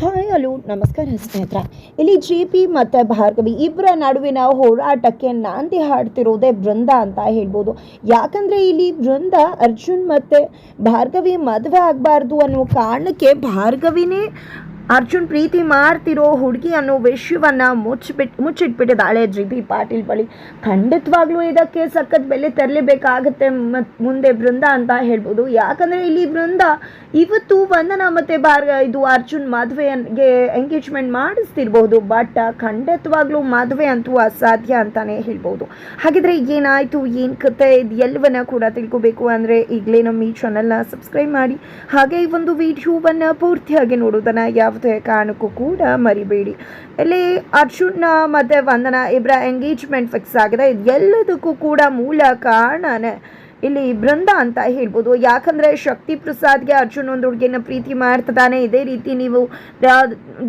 Hi, hello, ನಮಸ್ಕಾರ ಸ್ನೇಹಿತರ. ಇಲ್ಲಿ ಜೆ ಪಿ ಮತ್ತು ಭಾರ್ಗವಿ ಇಬ್ಬರ ನಡುವಿನ ಹೋರಾಟಕ್ಕೆ ನಾಂದಿ ಹಾಡ್ತಿರೋದೇ ಬೃಂದ ಅಂತ ಹೇಳ್ಬೋದು. ಯಾಕಂದರೆ ಇಲ್ಲಿ ಬೃಂದ ಅರ್ಜುನ್ ಮತ್ತು ಭಾರ್ಗವಿ ಮದುವೆ ಆಗಬಾರ್ದು ಅನ್ನೋ ಕಾರಣಕ್ಕೆ ಭಾರ್ಗವಿನೇ ಅರ್ಜುನ್ ಪ್ರೀತಿ ಮಾಡ್ತಿರೋ ಹುಡುಗಿ ಅನ್ನೋ ವಿಷಯವನ್ನು ಮುಚ್ಚಿಬಿಟ್ಟು ಮುಚ್ಚಿಟ್ಬಿಟ್ಟಿದ್ದಾಳೆ ಜಿ ಬಿ ಪಾಟೀಲ್ ಬಳಿ. ಖಂಡಿತವಾಗ್ಲೂ ಇದಕ್ಕೆ ಸಖತ್ ಬೆಲೆ ತರಲೇಬೇಕಾಗತ್ತೆ ಮತ್ತು ಮುಂದೆ ಬೃಂದ ಅಂತ ಹೇಳ್ಬೋದು. ಯಾಕಂದರೆ ಇಲ್ಲಿ ಬೃಂದ ಇವತ್ತು ವಂದನ ಮತ್ತು ಬಾರ್ ಇದು ಅರ್ಜುನ್ ಮದುವೆಗೆ ಎಂಗೇಜ್ಮೆಂಟ್ ಮಾಡಿಸ್ತಿರ್ಬೋದು. ಬಟ್ ಖಂಡಿತವಾಗ್ಲೂ ಮದುವೆ ಅಂತೂ ಅಸಾಧ್ಯ ಅಂತಾನೆ ಹೇಳ್ಬೋದು. ಹಾಗಿದ್ರೆ ಏನಾಯಿತು, ಏನು ಕತೆ ಇದು ಎಲ್ಲವನ್ನ ಕೂಡ ತಿಳ್ಕೊಬೇಕು ಅಂದರೆ ಈಗಲೇ ನಮ್ಮ ಈ ಚಾನಲ್ನ ಸಬ್ಸ್ಕ್ರೈಬ್ ಮಾಡಿ. ಹಾಗೆ ಈ ಒಂದು ವಿಡಿಯೋವನ್ನು ಪೂರ್ತಿಯಾಗಿ ನೋಡೋದನ್ನು ಯಾವುದೇ ಕಾರಣಕ್ಕೂ ಕೂಡ ಮರಿಬೇಡಿ. ಇಲ್ಲಿ ಅರ್ಜುನ್ ಮತ್ತು ವಂದನ ಇಬ್ಬರ ಎಂಗೇಜ್ಮೆಂಟ್ ಫಿಕ್ಸ್ ಆಗಿದೆ. ಎಲ್ಲದಕ್ಕೂ ಕೂಡ ಮೂಲ ಕಾರಣನೇ ಇಲ್ಲಿ ಬೃಂದ ಅಂತ ಹೇಳ್ಬೋದು. ಯಾಕಂದರೆ ಶಕ್ತಿ ಪ್ರಸಾದ್ಗೆ ಅರ್ಜುನ್ ಒಂದು ಹುಡುಗಿನ ಪ್ರೀತಿ ಮಾಡ್ತಾನೆ. ಇದೇ ರೀತಿ ನೀವು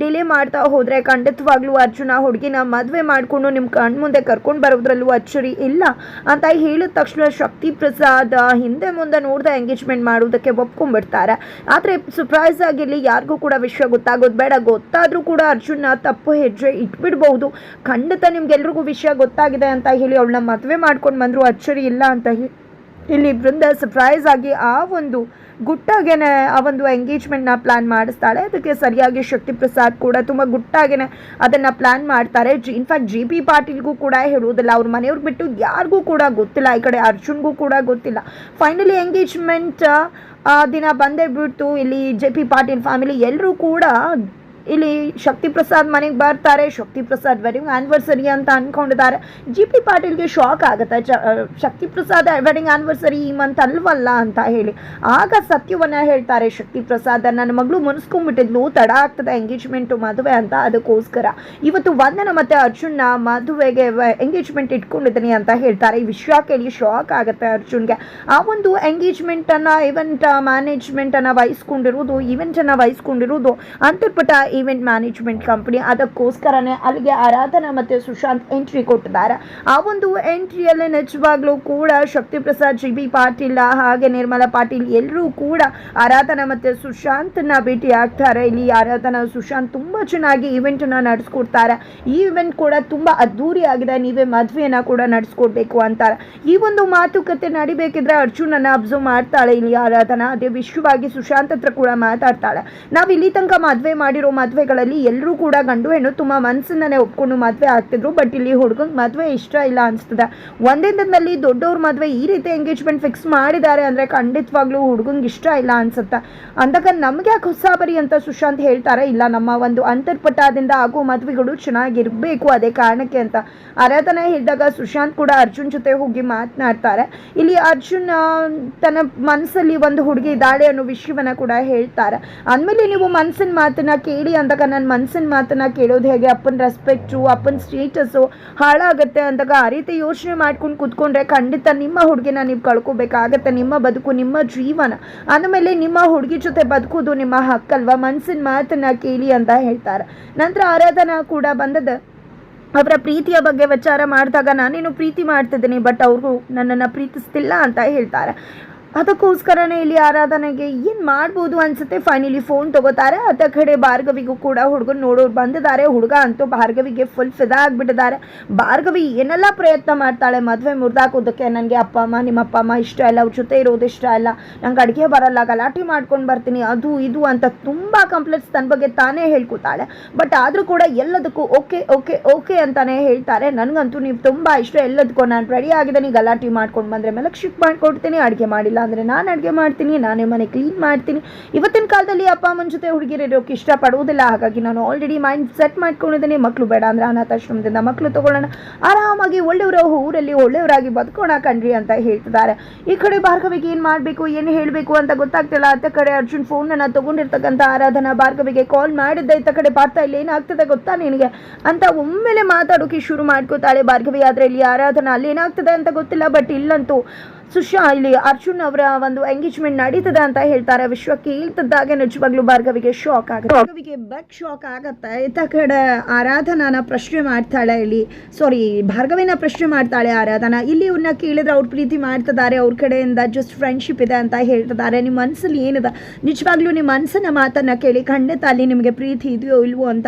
ಡಿಲೇ ಮಾಡ್ತಾ ಹೋದರೆ ಖಂಡಿತವಾಗ್ಲೂ ಅರ್ಜುನ ಹುಡುಗಿನ ಮದುವೆ ಮಾಡಿಕೊಂಡು ನಿಮ್ಮ ಕಣ್ಮುಂದೆ ಕರ್ಕೊಂಡು ಬರೋದ್ರಲ್ಲೂ ಅಚ್ಚರಿ ಇಲ್ಲ ಅಂತ ಹೇಳಿದ ತಕ್ಷಣ ಶಕ್ತಿ ಪ್ರಸಾದ್ ಹಿಂದೆ ಮುಂದೆ ನೋಡ್ದೆ ಎಂಗೇಜ್ಮೆಂಟ್ ಮಾಡೋದಕ್ಕೆ ಒಪ್ಕೊಂಡ್ಬಿಡ್ತಾರೆ. ಆದರೆ ಸರ್ಪ್ರೈಸ್ ಆಗಿರಲಿ ಯಾರಿಗೂ ಕೂಡ ವಿಷಯ ಗೊತ್ತಾಗೋದು ಬೇಡ. ಗೊತ್ತಾದರೂ ಕೂಡ ಅರ್ಜುನ ತಪ್ಪು ಹೆಜ್ಜೆ ಇಟ್ಬಿಡ್ಬಹುದು ಖಂಡಿತ ನಿಮ್ಗೆಲ್ರಿಗೂ ವಿಷಯ ಗೊತ್ತಾಗಿದೆ ಅಂತ ಹೇಳಿ ಅವಳನ್ನ ಮದುವೆ ಮಾಡ್ಕೊಂಡು ಬಂದರೂ ಅಚ್ಚರಿ ಇಲ್ಲ ಅಂತ ಹೇಳಿ ಇಲ್ಲಿ ಬೃಂದ ಸರ್ಪ್ರೈಸ್ ಆಗಿ ಆ ಒಂದು ಗುಟ್ಟಾಗೇನೆ, ಆ ಒಂದು ಎಂಗೇಜ್ಮೆಂಟ್ನ ಪ್ಲ್ಯಾನ್ ಮಾಡಿಸ್ತಾಳೆ. ಅದಕ್ಕೆ ಸರಿಯಾಗಿ ಶಕ್ತಿ ಪ್ರಸಾದ್ ಕೂಡ ತುಂಬ ಗುಟ್ಟಾಗೇನೆ ಅದನ್ನು ಪ್ಲ್ಯಾನ್ ಮಾಡ್ತಾರೆ. G in fact G P ಪಾಟೀಲ್ಗೂ ಕೂಡ ಹೇಳುವುದಿಲ್ಲ. ಅವ್ರ ಮನೆಯವ್ರು ಬಿಟ್ಟು ಯಾರಿಗೂ ಕೂಡ ಗೊತ್ತಿಲ್ಲ. ಈ ಕಡೆ ಅರ್ಜುನ್ಗೂ ಕೂಡ ಗೊತ್ತಿಲ್ಲ. ಫೈನಲಿ ಎಂಗೇಜ್ಮೆಂಟ್ ದಿನ ಬಂದೇ ಬಿಡ್ತು. ಇಲ್ಲಿ ಜೆ ಪಿ ಪಾಟೀಲ್ ಫ್ಯಾಮಿಲಿ ಎಲ್ಲರೂ ಕೂಡ ಇಲ್ಲಿ ಶಕ್ತಿ ಪ್ರಸಾದ್ ಮನೆಗೆ ಬರ್ತಾರೆ. ಶಕ್ತಿ ಪ್ರಸಾದ್ ವೆಡ್ಡಿಂಗ್ ಆನಿವರ್ಸರಿ ಅಂತ ಅನ್ಕೊಂಡಿದ್ದಾರೆ. ಜಿ ಪಿ ಪಾಟೀಲ್ಗೆ ಶಾಕ್ ಆಗುತ್ತೆ. ಶಕ್ತಿ ಪ್ರಸಾದ್ ವೆಡ್ಡಿಂಗ್ ಆನಿವರ್ಸರಿ ಈ ಮಂತ್ ಅಲ್ವಲ್ಲ ಅಂತ ಹೇಳಿ. ಆಗ ಸತ್ಯವನ್ನು ಹೇಳ್ತಾರೆ ಶಕ್ತಿ ಪ್ರಸಾದ್ ನನ್ನ ಮಗಳು ಮುನಿಸ್ಕೊಂಡ್ಬಿಟ್ಟಿದ್ಲು. ತಡ ಆಗ್ತದೆ ಎಂಗೇಜ್ಮೆಂಟು ಮದುವೆ ಅಂತ. ಅದಕ್ಕೋಸ್ಕರ. ಇವತ್ತು ವಂದನ ಮತ್ತು ಅರ್ಜುನ್ನ ಮದುವೆಗೆ ಎಂಗೇಜ್ಮೆಂಟ್ ಇಟ್ಕೊಂಡಿದ್ದೀನಿ ಅಂತ ಹೇಳ್ತಾರೆ. ಈ ವಿಷಯ ಕೇಳಿ ಶಾಕ್ ಆಗುತ್ತೆ ಅರ್ಜುನ್ಗೆ. ಆ ಒಂದು ಎಂಗೇಜ್ಮೆಂಟನ್ನು ಇವೆಂಟ್ ಮ್ಯಾನೇಜ್ಮೆಂಟನ್ನು ವಹಿಸ್ಕೊಂಡಿರೋದು ಇವೆಂಟನ್ನು ವಹಿಸ್ಕೊಂಡಿರೋದು ಅಂತರ್ಪಟ ಈವೆಂಟ್ ಮ್ಯಾನೇಜ್ಮೆಂಟ್ ಕಂಪನಿ ಅದಕ್ಕೋಸ್ಕರನೇ ಅಲ್ಲಿಗೆ ಆರಾಧನಾ ಮತ್ತು ಸುಶಾಂತ್ ಎಂಟ್ರಿ ಕೊಟ್ಟಿದ್ದಾರೆ. ಆ ಒಂದು ಎಂಟ್ರಿಯಲ್ಲಿ ನಿಜವಾಗ್ಲೂ ಕೂಡ ಶಕ್ತಿ ಪ್ರಸಾದ್ ಜಿ ಬಿ ಪಾಟೀಲ್, ಹಾಗೆ ನಿರ್ಮಲಾ ಪಾಟೀಲ್ ಎಲ್ಲರೂ ಕೂಡ ಆರಾಧನಾ ಮತ್ತು ಸುಶಾಂತ್ನ ಭೇಟಿ ಆಗ್ತಾರೆ ಇಲ್ಲಿ ಆರಾಧನಾ, ಸುಶಾಂತ್ ತುಂಬ ಚೆನ್ನಾಗಿ ಈವೆಂಟನ್ನು ನಡೆಸ್ಕೊಡ್ತಾರೆ. ಈ ಇವೆಂಟ್ ಕೂಡ ತುಂಬ ಅದ್ಧೂರಿಯಾಗಿದೆ. ನೀವೇ ಮದುವೆಯನ್ನು ಕೂಡ ನಡೆಸ್ಕೊಡ್ಬೇಕು ಅಂತಾರೆ. ಈ ಒಂದು ಮಾತುಕತೆ ನಡಿಬೇಕಿದ್ರೆ ಅರ್ಜುನನ್ನು ಅಬ್ಸರ್ವ್ ಮಾಡ್ತಾಳೆ ಇಲ್ಲಿ ಆರಾಧನಾ. ಅದೇ ವಿಶ್ವವಾಗಿ ಸುಶಾಂತ್ ಹತ್ರ ಕೂಡ ಮಾತಾಡ್ತಾಳೆ. ನಾವು ಇಲ್ಲಿ ತನಕ ಮದುವೆ ಮಾಡಿರೋ ಮದುವೆಗಳಲ್ಲಿ ಎಲ್ಲರೂ ಕೂಡ ಗಂಡು ಹೆಣ್ಣು ತುಂಬ ಮನಸ್ಸನ್ನೇ ಒಪ್ಕೊಂಡು ಮದುವೆ ಆಗ್ತಿದ್ರು. ಬಟ್ ಇಲ್ಲಿ ಹುಡುಗಂಗೆ ಮದುವೆ ಇಷ್ಟ ಇಲ್ಲ ಅನಿಸ್ತದೆ. ಒಂದೇ ದಿನದಲ್ಲಿ ದೊಡ್ಡವ್ರ ಮದುವೆ ಈ ರೀತಿ ಎಂಗೇಜ್ಮೆಂಟ್ ಫಿಕ್ಸ್ ಮಾಡಿದ್ದಾರೆ ಅಂದರೆ ಖಂಡಿತವಾಗ್ಲೂ ಹುಡುಗಂಗೆ ಇಷ್ಟ ಇಲ್ಲ ಅನ್ಸುತ್ತೆ. ಅಂದಾಗ ನಮಗೆ ಯಾಕೆ ಹೊಸಾಬರಿ ಅಂತ ಸುಶಾಂತ್ ಹೇಳ್ತಾರೆ, ಇಲ್ಲ ನಮ್ಮ ಒಂದು ಅಂತರ್ಪಟದಿಂದ ಆಗೋ ಮದುವೆಗಳು ಚೆನ್ನಾಗಿರಬೇಕು ಅದೇ ಕಾರಣಕ್ಕೆ ಅಂತ. ಆರಾಧನೆ ಹೇಳಿದಾಗ ಸುಶಾಂತ್ ಕೂಡ ಅರ್ಜುನ್ ಜೊತೆ ಹೋಗಿ ಮಾತನಾಡ್ತಾರೆ. ಇಲ್ಲಿ ಅರ್ಜುನ್ ತನ್ನ ಮನಸ್ಸಲ್ಲಿ ಒಂದು ಹುಡುಗಿ ಇದ್ದಾಳೆ ಅನ್ನೋ ವಿಷಯವನ್ನ ಕೂಡ ಹೇಳ್ತಾರೆ. ಅಂದಮೇಲೆ ನೀವು ಮನಸ್ಸಿನ ಮಾತನ್ನ ಕೇಳಿ ಅಂದಾಗ ನನ್ನ ಮನಸ್ಸಿನ ಮಾತನ್ನು ಕೇಳೋದು ಹೇಗೆ? ಅಪ್ಪನ ರೆಸ್ಪೆಕ್ಟು ಅಪ್ಪನ ಸ್ಟೇಟಸ್ಸು ಹಾಳಾಗುತ್ತೆ ಅಂದಾಗ ಆ ರೀತಿ ಯೋಚನೆ ಮಾಡ್ಕೊಂಡು ಕೂತ್ಕೊಂಡ್ರೆ ಖಂಡಿತ ನಿಮ್ಮ ಹುಡುಗಿನ ನೀವು ಕಳ್ಕೊಬೇಕಾಗತ್ತೆ. ನಿಮ್ಮ ಬದುಕು, ನಿಮ್ಮ ಜೀವನ. ಅಂದಮೇಲೆ ನಿಮ್ಮ ಹುಡುಗಿ ಜೊತೆ ಬದುಕೋದು ನಿಮ್ಮ ಹಕ್ಕಲ್ವಾ? ಮನಸ್ಸಿನ ಮಾತನ್ನ ಕೇಳಿ ಅಂತ ಹೇಳ್ತಾರೆ. ನಂತರ ಆರಾಧನಾ ಕೂಡ ಬಂದದ. ಅವರ ಪ್ರೀತಿಯ ಬಗ್ಗೆ ವಿಚಾರ ಮಾಡಿದಾಗ ನಾನೇನು ಪ್ರೀತಿ ಮಾಡ್ತಿದ್ದೀನಿ, ಬಟ್ ಅವರು ನನ್ನನ್ನು ಪ್ರೀತಿಸ್ತಿಲ್ಲ ಅಂತ ಹೇಳ್ತಾರೆ. ಅದಕ್ಕೋಸ್ಕರನೇ ಇಲ್ಲಿ ಆರಾಧನೆಗೆ ಏನು ಮಾಡ್ಬೋದು ಅನ್ಸುತ್ತೆ? ಫೈನಲಿ ಫೋನ್ ತಗೋತಾರೆ. ಅದ ಕಡೆ ಭಾರ್ಗವಿಗೂ ಕೂಡ ಹುಡುಗನ ನೋಡೋರು ಬಂದಿದ್ದಾರೆ. ಹುಡುಗ ಅಂತೂ ಭಾರ್ಗವಿಗೆ ಫುಲ್ ಫಿದಾ ಆಗಿಬಿಟ್ಟಿದ್ದಾರೆ. ಭಾರ್ಗವಿ ಏನೆಲ್ಲ ಪ್ರಯತ್ನ ಮಾಡ್ತಾಳೆ? ಮದುವೆ ಮುರಿದಾಕೋದಕ್ಕೆ ನನಗೆ ಅಪ್ಪ ಅಮ್ಮ, ನಿಮ್ಮ ಅಪ್ಪ ಅಮ್ಮ ಇಷ್ಟ ಇಲ್ಲ. ಅವ್ರ ಜೊತೆ ಇರೋದು ಇಷ್ಟ ಇಲ್ಲ. ನಂಗೆ ಅಡುಗೆ ಬರಲ್ಲ, ಗಲಾಟೆ ಮಾಡ್ಕೊಂಡು ಬರ್ತೀನಿ, ಅದು ಇದು ಅಂತ ತುಂಬ ಕಂಪ್ಲೇಂಟ್ಸ್ ತನ್ನ ಬಗ್ಗೆ ತಾನೇ ಹೇಳ್ಕೊತಾಳೆ. ಬಟ್ ಆದರೂ ಕೂಡ ಎಲ್ಲದಕ್ಕೂ ಓಕೆ ಓಕೆ ಓಕೆ ಅಂತಾನೆ ಹೇಳ್ತಾರೆ. ನನಗಂತೂ ನೀವು ತುಂಬ ಇಷ್ಟ. ಎಲ್ಲದಕ್ಕೂ ನಾನು ರೆಡಿ ಆಗಿದ್ದೀನಿ. ಗಲಾಟೆ ಮಾಡ್ಕೊಂಡು ಬಂದರೆ ಮೇಲೆ ಶಿಫ್ಟ್ ಮಾಡಿಕೊಡ್ತೀನಿ. ಅಡುಗೆ ಮಾಡಿಲ್ಲ ಅಂದರೆ ನಾನು ಅಡುಗೆ ಮಾಡ್ತೀನಿ, ನಾನೇ ಮನೆ ಕ್ಲೀನ್ ಮಾಡ್ತೀನಿ. ಇವತ್ತಿನ ಕಾಲದಲ್ಲಿ ಅಪ್ಪ, ಅಮ್ಮನ ಜೊತೆ ಹುಡುಗಿರೋಕ್ಕೆ ಇಷ್ಟಪಡುವುದಿಲ್ಲ, ಹಾಗಾಗಿ ನಾನು ಆಲ್ರೆಡಿ ಮೈಂಡ್ ಸೆಟ್ ಮಾಡ್ಕೊಂಡಿದ್ದೀನಿ. ಮಕ್ಕಳು ಬೇಡ ಅಂದರೆ ಅನಾಥಾಶ್ರಮದಿಂದ ಮಕ್ಕಳು ತೊಗೊಳ್ಳೋಣ. ಆರಾಮಾಗಿ ಒಳ್ಳೆಯವರ, ಊರಲ್ಲಿ ಒಳ್ಳೆಯವರಾಗಿ ಬದುಕೋಣ ಕಣ್ರಿ ಅಂತ ಹೇಳ್ತಿದ್ದಾರೆ. ಈ ಕಡೆ ಭಾರ್ಗವಿಗೆ ಏನು ಮಾಡಬೇಕು, ಏನು ಹೇಳಬೇಕು ಅಂತ ಗೊತ್ತಾಗ್ತಿಲ್ಲ. ಅತ್ತ ಕಡೆ ಅರ್ಜುನ್ ಫೋನನ್ನು ತೊಗೊಂಡಿರ್ತಕ್ಕಂಥ ಆರಾಧನಾ ಭಾರ್ಗವಿಗೆ ಕಾಲ್ ಮಾಡಿದ್ದ. ಇತ್ತ ಕಡೆ ಬರ್ತಾ ಇಲ್ಲ, ಏನಾಗ್ತದೆ ಗೊತ್ತಾ ನಿನಗೆ? ಅಂತ ಒಮ್ಮೆಲೆ ಮಾತಾಡೋಕೆ ಶುರು ಮಾಡ್ಕೋತಾಳೆ ಭಾರ್ಗವಿ. ಆದರೆ ಇಲ್ಲಿ ಆರಾಧನಾ, ಅಲ್ಲಿ ಏನಾಗ್ತದೆ ಅಂತ ಗೊತ್ತಿಲ್ಲ ಬಟ್ ಇಲ್ಲಂತೂ ಸುಶಾ, ಇಲ್ಲಿ ಅರ್ಜುನ್ ಅವರ ಒಂದು ಎಂಗೇಜ್ಮೆಂಟ್ ನಡೀತದೆ ಅಂತ ಹೇಳ್ತಾರೆ. ವಿಶ್ವಕ್ಕೆ ಹೇಳ್ತಿದ್ದಾಗೆ ನಿಜವಾಗ್ಲೂ ಭಾರ್ಗವಿಗೆ ಶಾಕ್ ಆಗುತ್ತೆ. ಭಾರ್ಗವಿಗೆ ಬಗ್ ಶಾಕ್ ಆಗತ್ತೆ. ಇತ್ತ ಕಡೆ ಆರಾಧನಾನ ಪ್ರಶ್ನೆ ಮಾಡ್ತಾಳೆ ಇಲ್ಲಿ. ಸಾರಿ ಭಾರ್ಗವಿನ ಪ್ರಶ್ನೆ ಮಾಡ್ತಾಳೆ ಆರಾಧನಾ. ಇಲ್ಲಿ ಇವ್ರನ್ನ ಕೇಳಿದ್ರೆ ಅವ್ರ ಪ್ರೀತಿ ಮಾಡ್ತಿದ್ದಾರೆ. ಅವ್ರ ಕಡೆಯಿಂದ ಜಸ್ಟ್ ಫ್ರೆಂಡ್ಶಿಪ್ ಇದೆ ಅಂತ ಹೇಳ್ತಿದ್ದಾರೆ. ನಿಮ್ಮ ಮನಸ್ಸಲ್ಲಿ ಏನಿದೆ? ನಿಜವಾಗ್ಲೂ ನಿಮ್ಮ ಮನಸ್ಸಿನ ಮಾತನ್ನ ಕೇಳಿ ಖಂಡಿತ ಅಲ್ಲಿ ನಿಮಗೆ ಪ್ರೀತಿ ಇದೆಯೋ ಇಲ್ವೋ ಅಂತ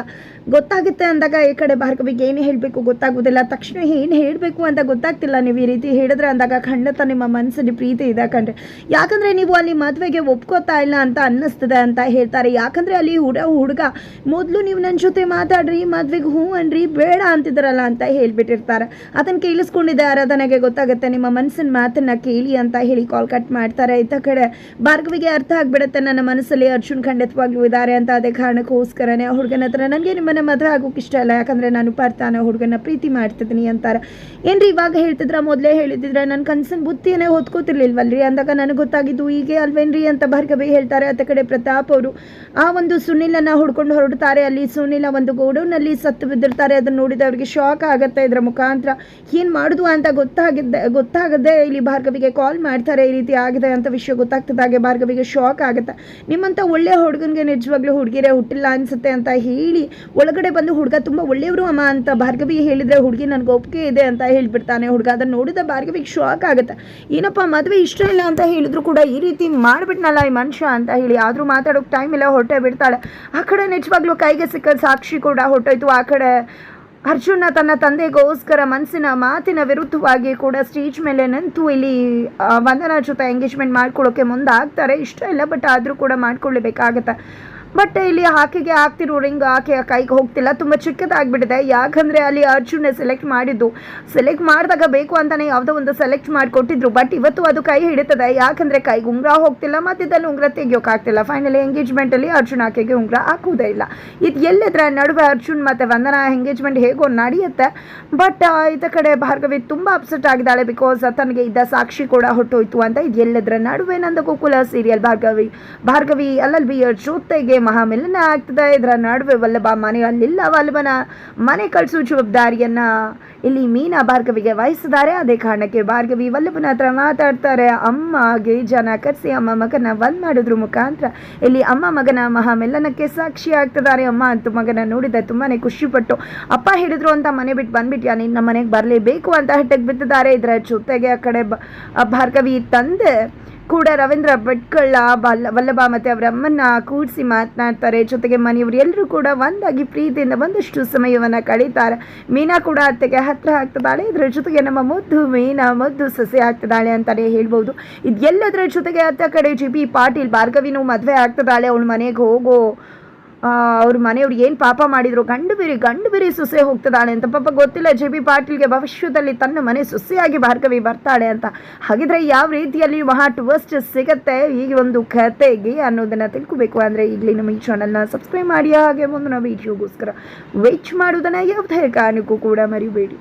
ಗೊತ್ತಾಗುತ್ತೆ ಅಂದಾಗ ಈ ಕಡೆ ಭಾರ್ಗವಿಗೆ ಏನು ಹೇಳಬೇಕು ಗೊತ್ತಾಗೋದಿಲ್ಲ ತಕ್ಷಣ ಏನು ಹೇಳಬೇಕು ಅಂತ ಗೊತ್ತಾಗ್ತಿಲ್ಲ. ನೀವು ಈ ರೀತಿ ಹೇಳಿದ್ರೆ ಅಂದಾಗ ಖಂಡಿತ ನಿಮ್ಮ ಮನಸ್ಸಲ್ಲಿ ಪ್ರೀತಿ ಇದೆ ಕಂಡ್ರೆ ಯಾಕಂದರೆ ನೀವು ಅಲ್ಲಿ ಮದುವೆಗೆ ಒಪ್ಕೋತಾ ಇಲ್ಲ ಅಂತ ಅನ್ನಿಸ್ತದೆ ಅಂತ ಹೇಳ್ತಾರೆ. ಯಾಕಂದರೆ ಅಲ್ಲಿ ಹುಡ ಹುಡುಗ, ಮೊದಲು ನೀವು ನನ್ನ ಜೊತೆ ಮಾತಾಡ್ರಿ, ಮದುವೆಗೆ ಹ್ಞೂ ಅನ್ರಿ, ಬೇಡ ಅಂತಿದ್ರಲ್ಲ ಅಂತ ಹೇಳ್ಬಿಟ್ಟಿರ್ತಾರೆ. ಅದನ್ನು ಕೇಳಿಸ್ಕೊಂಡಿದ್ದೆ ಆರಾಧನೆಗೆ ಗೊತ್ತಾಗುತ್ತೆ. ನಿಮ್ಮ ಮನಸ್ಸಿನ ಮಾತನ್ನು ಕೇಳಿ ಅಂತ ಹೇಳಿ ಕಾಲ್ ಕಟ್ ಮಾಡ್ತಾರೆ. ಇತ್ತ ಕಡೆ ಭಾರ್ಗವಿಗೆ ಅರ್ಥ ಆಗ್ಬಿಡುತ್ತೆ. ನನ್ನ ಮನಸ್ಸಲ್ಲಿ ಅರ್ಜುನ್ ಖಂಡಿತವಾಗ್ಲೂ ಇದ್ದಾರೆ ಅಂತ. ಅದೇ ಕಾರಣಕ್ಕೋಸ್ಕರನೇ ಹುಡುಗನ ಹತ್ರ ನನಗೆ ನಿಮ್ಮನ್ನ ಮದುವೆ ಆಗೋಕೆ ಇಷ್ಟ ಇಲ್ಲ. ಯಾಕಂದರೆ ನಾನು ಬರ್ತಾನೆ ಹುಡುಗನ ಪ್ರೀತಿ ಮಾಡ್ತಿದ್ದೀನಿ ಅಂತಾರೆ. ಏನ್ರಿ ಇವಾಗ ಹೇಳ್ತಿದ್ರ? ಮೊದಲೇ ಹೇಳಿದ್ರೆ ನನ್ನ ಕನ್ಸನ್ ಬುದ್ಧಿಯನ್ನೇ ಹೊತ್ಕೋತಿರ್ಲಿಲ್ವಲ್ರಿ? ಅಂದಾಗ ನನಗೆ ಗೊತ್ತಾಗಿದ್ದು ಹೀಗೆ ಅಲ್ವೇನ್ರಿ ಅಂತ ಭಾರ್ಗವಿ ಹೇಳ್ತಾರೆ. ಅತ್ತ ಕಡೆ ಪ್ರತಾಪ್ ಅವರು, ಆ ಒಂದು ಸುನಿಲನ್ನು ಹುಡ್ಕೊಂಡು ಹೊರಡ್ತಾರೆ. ಅಲ್ಲಿ ಸುನಿಲ ಒಂದು ಗೋಡೌನಲ್ಲಿ ಸತ್ತು ಬಿದ್ದಿರ್ತಾರೆ. ಅದನ್ನ ನೋಡಿದ ಅವರಿಗೆ ಶಾಕ್ ಆಗುತ್ತೆ ಇದರ ಮುಖಾಂತರ. ಏನು ಮಾಡುದು ಅಂತ ಗೊತ್ತಾಗಿದ್ದೆ, ಗೊತ್ತಾಗದೆ ಇಲ್ಲಿ ಭಾರ್ಗವಿಗೆ ಕಾಲ್ ಮಾಡ್ತಾರೆ. ಈ ರೀತಿ ಆಗಿದೆ ಅಂತ ವಿಷಯ ಗೊತ್ತಾಗ್ತದಾಗೆ ಭಾರ್ಗವಿಗೆ ಶಾಕ್ ಆಗುತ್ತೆ. ನಿಮ್ಮಂಥ ಒಳ್ಳೆ ಹುಡುಗನಿಗೆ ನಿಜವಾಗ್ಲೂ ಹುಡುಗಿರೇ ಹುಟ್ಟಿಲ್ಲ ಅನಿಸುತ್ತೆ ಅಂತ ಹೇಳಿ ಒಳಗಡೆ ಬಂದು ಹುಡುಗ ತುಂಬ ಒಳ್ಳೆಯವರು ಅಮ್ಮ ಅಂತ ಭಾರ್ಗವಿ ಹೇಳಿದ್ರೆ ಹುಡುಗಿ ನನಗೆ ಒಪ್ಪಿಗೆ ಇದೆ ಅಂತ ಹೇಳ್ಬಿಡ್ತಾನೆ. ಹುಡುಗ ಅದನ್ನು ನೋಡಿದ ಭಾರ್ಗವಿಗೆ ಶಾಕ್ ಆಗುತ್ತೆ. ಏನಪ್ಪ, ಮದುವೆ ಇಷ್ಟ ಇಲ್ಲ ಅಂತ ಹೇಳಿದ್ರು ಕೂಡ ಈ ರೀತಿ ಮಾಡಿಬಿಟ್ನಲ್ಲ ಈ ಮನುಷ್ಯ ಅಂತ ಹೇಳಿ. ಆದರೂ ಮಾತಾಡೋಕೆ ಟೈಮ್ ಇಲ್ಲ, ಹೊರಟೇ ಬಿಡ್ತಾಳೆ. ಆ ಕಡೆ ನಿಜವಾಗ್ಲೂ ಕೈಗೆ ಸಿಕ್ಕ ಸಾಕ್ಷಿ ಕೂಡ ಹೊರಟೋಯ್ತು. ಆ ಕಡೆ ಅರ್ಜುನ ತನ್ನ ತಂದೆಗೋಸ್ಕರ ಮನಸ್ಸಿನ ಮಾತಿನ ವಿರುದ್ಧವಾಗಿ ಕೂಡ ಸ್ಟೇಜ್ ಮೇಲೆ ನಿಂತು ಇಲ್ಲಿ ವಂದನ ಜೊತೆ ಎಂಗೇಜ್ಮೆಂಟ್ ಮಾಡ್ಕೊಳ್ಳೋಕೆ ಮುಂದಾಗ್ತಾರೆ. ಇಷ್ಟ ಇಲ್ಲ ಬಟ್ ಆದರೂ ಕೂಡ ಮಾಡ್ಕೊಳ್ಳೇಬೇಕಾಗತ್ತೆ. ಬಟ್ ಇಲ್ಲಿ ಆಕೆಗೆ ಆಗ್ತಿರೋ ರಿಂಗ್ ಆಕೆ ಕೈಗೆ ಹೋಗ್ತಿಲ್ಲ. ತುಂಬ ಚಿಕ್ಕದಾಗ್ಬಿಟ್ಟಿದೆ. ಯಾಕಂದರೆ ಅಲ್ಲಿ ಅರ್ಜುನ ಸೆಲೆಕ್ಟ್ ಮಾಡಿದ್ದು. ಸೆಲೆಕ್ಟ್ ಮಾಡಿದಾಗ ಬೇಕು ಅಂತಲೇ ಯಾವುದೋ ಒಂದು ಸೆಲೆಕ್ಟ್ ಮಾಡಿಕೊಟ್ಟಿದ್ರು. ಬಟ್ ಇವತ್ತು ಅದು ಕೈ ಹಿಡಿತದೆ. ಯಾಕಂದರೆ ಕೈಗೆ ಉಂಗುರ ಹೋಗ್ತಿಲ್ಲ. ಮಧ್ಯದಲ್ಲಿ ಉಂಗುರ ತೆಗಿಯೋಕ್ಕಾಗ್ತಿಲ್ಲ ಫೈನಲಿ ಎಂಗೇಜ್ಮೆಂಟಲ್ಲಿ ಅರ್ಜುನ್ ಆಕೆಗೆ ಉಂಗುರ ಹಾಕುವುದೇ ಇಲ್ಲ. ಇದು ಎಲ್ಲಿದ್ರೆ ನಡುವೆ ಅರ್ಜುನ್ ಮತ್ತು ವಂದನಾ ಎಂಗೇಜ್ಮೆಂಟ್ ಹೇಗೋ ನಡೆಯುತ್ತೆ. ಬಟ್ ಇತ ಕಡೆ ಭಾರ್ಗವಿ ತುಂಬ ಅಪ್ಸೆಟ್ ಆಗಿದ್ದಾಳೆ ಬಿಕಾಸ್ ತನಗೆ ಇದ್ದ ಸಾಕ್ಷಿ ಕೂಡ ಹೊಟ್ಟೋಯ್ತು ಅಂತ ಇದು ಎಲ್ಲದ್ರ ನಡುವೆ ನಂದ ಗೋಕುಲ ಸೀರಿಯಲ್ ಭಾರ್ಗವಿ ಭಾರ್ಗವಿ ಅಲ್ಲಲ್ವಿ ಜೊತೆಗೆ ಮಹಾಮಿಲನ ಆಗ್ತದೆ. ಇದರ ನಡುವೆ ವಲ್ಲಭ ಮನೆ ಅಲ್ಲಿಲ್ಲ. ವಲ್ಲಭನ ಮನೆ ಕಳಿಸೋ ಜವಾಬ್ದಾರಿಯನ್ನ ಇಲ್ಲಿ ಮೀನಾ ಭಾರ್ಗವಿಗೆ ವಹಿಸಿದ್ದಾರೆ. ಅದೇ ಕಾರಣಕ್ಕೆ ಭಾರ್ಗವಿ ವಲ್ಲಭನ ಹತ್ರ ಮಾತಾಡ್ತಾರೆ. ಅಮ್ಮಗೆ ಜನ ಕರೆಸಿ ಅಮ್ಮ ಮಗನ ಬಂದ್ ಮಾಡಿದ್ರು ಮುಖಾಂತರ ಇಲ್ಲಿ ಅಮ್ಮ ಮಗನ ಮಹಾಮೆಲ್ಲನಕ್ಕೆ ಸಾಕ್ಷಿ ಆಗ್ತಿದ್ದಾರೆ. ಅಮ್ಮ ಅಂತ ಮಗನ ನೋಡಿದ ತುಂಬಾನೇ ಖುಷಿಪಟ್ಟು, ಅಪ್ಪ ಹೇಳಿದ್ರು ಅಂತ ಮನೆ ಬಿಟ್ಟು ಬಂದ್ಬಿಟ್ಯಾ? ನಿನ್ನ ಮನೆಗೆ ಬರಲೇಬೇಕು? ಅಂತ ಹಟ್ಟಕ್ಕೆ ಬಿತ್ತಿದ್ದಾರೆ. ಇದರ ಜೊತೆಗೆ ಆ ಕಡೆ ಭಾರ್ಗವಿ ತಂದೆ ಕೂಡ ರವೀಂದ್ರ ಭಟ್ಕಳ ಬಲ್ಲ ವಲ್ಲಭ ಮತ್ತು ಅವರ ಅಮ್ಮನ್ನ ಕೂಡಿಸಿ ಮಾತನಾಡ್ತಾರೆ. ಜೊತೆಗೆ ಮನೆಯವರು ಎಲ್ಲರೂ ಕೂಡ ಒಂದಾಗಿ ಪ್ರೀತಿಯಿಂದ ಒಂದಷ್ಟು ಸಮಯವನ್ನು ಕಳೀತಾರೆ. ಮೀನಾ ಕೂಡ ಅತ್ತೆಗೆ ಹತ್ರ ಆಗ್ತದಾಳೆ. ಇದರ ಜೊತೆಗೆ ನಮ್ಮ ಮುದ್ದು ಮೀನಾ, ಮುದ್ದು ಸಸಿ ಆಗ್ತದಾಳೆ ಅಂತಲೇ ಹೇಳ್ಬೋದು. ಇದು ಎಲ್ಲದರ ಜೊತೆಗೆ ಅತ್ತ ಕಡೆ ಜಿ ಬಿ ಪಾಟೀಲ್, ಭಾರ್ಗವಿನೂ ಮದುವೆ ಆಗ್ತದಾಳೆ. ಅವಳು ಮನೆಗೆ ಹೋಗೋ ಅವ್ರ ಮನೆಯವ್ರು ಏನು ಪಾಪ ಮಾಡಿದ್ರು? ಗಂಡು ಬಿರಿ, ಗಂಡು ಬೇರೆ ಸೊಸೆ ಹೋಗ್ತದಾಳೆ ಅಂತ. ಪಾಪ ಗೊತ್ತಿಲ್ಲ, ಜೆ ಬಿ ಪಾಟೀಲ್ಗೆ ಭವಿಷ್ಯದಲ್ಲಿ ತನ್ನ ಮನೆ ಸೊಸೆಯಾಗಿ ಭಾರ್ಗವಿ ಬರ್ತಾಳೆ ಅಂತ. ಹಾಗಿದ್ರೆ ಯಾವ ರೀತಿಯಲ್ಲಿ ಮಹಾ ಟ್ವಸ್ಟ್ ಸಿಗತ್ತೆ? ಈ ಒಂದು ಕತೆಗೆ ಅನ್ನೋದನ್ನ ತಿಳ್ಕೊಬೇಕು ಅಂದರೆ ಈಗಲೇ ನಮ್ಮ ಈ ಚಾನಲ್ನ ಸಬ್ಸ್ಕ್ರೈಬ್ ಮಾಡಿ, ಹಾಗೆ ಮುಂದಿನ ವೀಡಿಯೋಗೋಸ್ಕರ ವೆಚ್ ಮಾಡೋದನ್ನ ಯಾವುದೇ ಕಾರಣಕ್ಕೂ ಕೂಡ ಮರಿಬೇಡಿ.